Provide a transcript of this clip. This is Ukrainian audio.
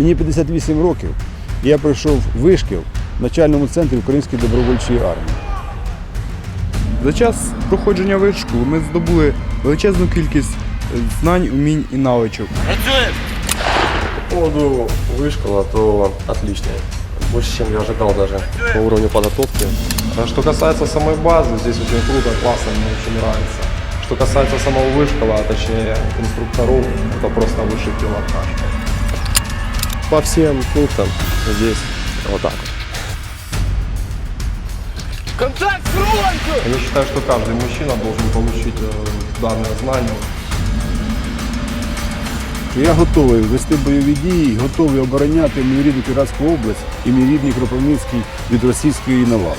Мені 58 років, і я пройшов вишкіл в навчальному центрі Української добровольчої армії. За час проходження вишку ми здобули величезну кількість е, знань, умінь і навичок. По поводу вышкола, то отличный. Больше, чем я ожидал даже по уровню подготовки. А что касается самой базы, здесь очень круто, классно, мне очень нравится. Что касается самого вышкола, а точнее инструкторов, это просто высший пилотаж. По всем пунктам здесь вот так вот. Контакт фронту! Я считаю, что каждый мужчина должен получить э, данное знание. Я готовий вести бойові дії, готовий обороняти мій рідну Піратську область і мій рідний Кропивницький від російської навали.